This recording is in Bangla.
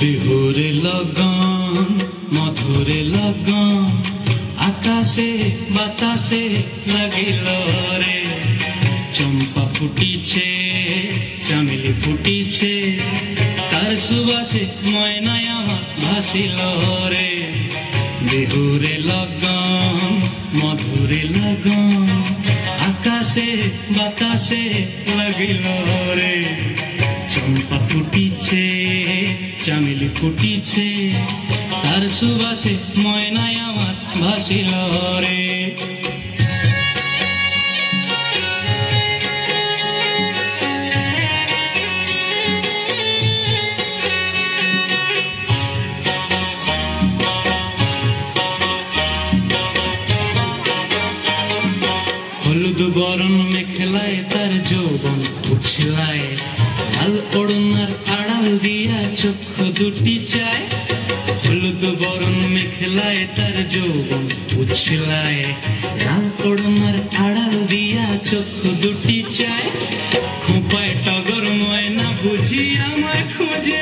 বিহুরে লগান, মধুরে লগান, আকাশে বাতাসে লাগিল রে। চম্পা ফুটিছে, চামেলি ফুটিছে, তার সুবাসে ময়নায় আমার ভাসিল রে। বিহুরে লগান, মধুরে লগান, আকাশে বাতাসে লাগিল রে। চামেলি ফুটিছে, তার সুবাসে ময়নায় আমার ভাসিল রে। বরণ মেখলায় তার যৌবন উছলায় লাল ওড়নার আড়াল দিয়া চক্ষু দুটি চায়, হলুদ বরণ মেখলায় তার যৌবন উছলায়। রাম পড়মার আড়াল দিয়া চোখ দুটি চায়, খুপায় টগর ময়না বুঝি আমায় খুঁজে